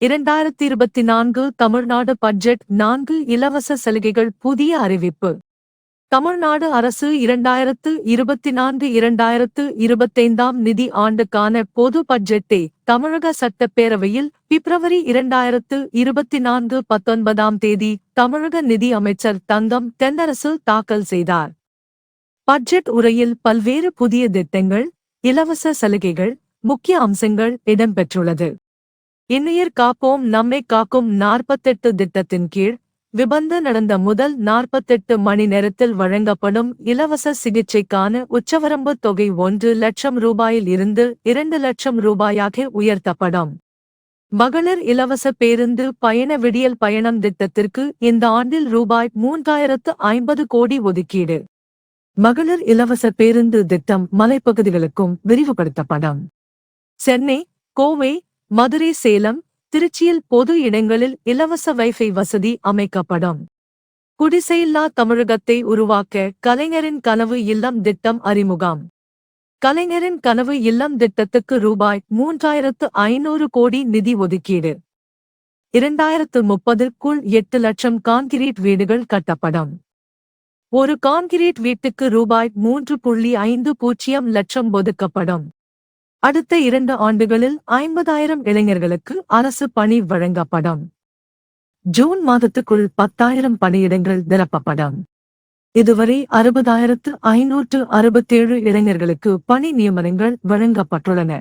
இரண்டாயிரத்தி இருபத்தி நான்கு தமிழ்நாடு பட்ஜெட் நான்கு இலவச சலுகைகள் புதிய அறிவிப்பு. தமிழ்நாடு அரசு இரண்டாயிரத்து இருபத்தி நான்கு இரண்டாயிரத்து இருபத்தைந்தாம் நிதி ஆண்டுக்கான பொது பட்ஜெட்டை தமிழக சட்டப்பேரவையில் பிப்ரவரி இரண்டாயிரத்து இருபத்தி நான்கு பத்தொன்பதாம் தேதி தமிழக நிதி அமைச்சர் தங்கம் தென்னரசு தாக்கல் செய்தார். பட்ஜெட் உரையில் பல்வேறு புதிய திட்டங்கள் இலவச சலுகைகள் முக்கிய அம்சங்கள் இடம்பெற்றுள்ளது. இன்னுயிர் காப்போம் நம்மை காக்கும் நாற்பத்தெட்டு திட்டத்தின் கீழ் விபந்து நடந்த முதல் நாற்பத்தெட்டு மணி நேரத்தில் வழங்கப்படும் இலவச சிகிச்சைக்கான உச்சவரம்பு தொகை ஒன்று லட்சம் ரூபாயில் இருந்து இரண்டு லட்சம் ரூபாயாக உயர்த்தப்படும். மகளிர் இலவச பேருந்து பயண விடியல் பயணம் திட்டத்திற்கு இந்த ஆண்டில் ரூபாய் மூன்றாயிரத்து ஐம்பது கோடி ஒதுக்கீடு. மகளிர் இலவச பேருந்து திட்டம் மலைப்பகுதிகளுக்கும் விரிவுபடுத்தப்படும். சென்னை கோவை மதுரை சேலம் திருச்சியில் பொது இடங்களில் இலவச வைஃபை வசதி அமைக்கப்படும். குடிசையில்லா தமிழகத்தை உருவாக்க கலைஞரின் கனவு இல்லம் திட்டம் அறிமுகம். கலைஞரின் கனவு இல்லம் திட்டத்துக்கு ரூபாய் மூன்றாயிரத்து ஐநூறு கோடி நிதி ஒதுக்கீடு. இரண்டாயிரத்து முப்பதுக்குள் எட்டு லட்சம் கான்கிரீட் வீடுகள் கட்டப்படும். ஒரு கான்கிரீட் வீட்டுக்கு ரூபாய் மூன்று புள்ளி ஐந்து பூஜ்ஜியம் லட்சம் ஒதுக்கப்படும். அடுத்த இரண்டு ஆண்டுகளில் ஐம்பதாயிரம் இளைஞர்களுக்கு அரசு பணி வழங்கப்படும். ஜூன் மாதத்துக்குள் பத்தாயிரம் பணியிடங்கள் நிரப்பப்படும். இதுவரை அறுபதாயிரத்து ஐநூற்று அறுபத்தேழு இளைஞர்களுக்கு பணி நியமனங்கள் வழங்கப்பட்டுள்ளன.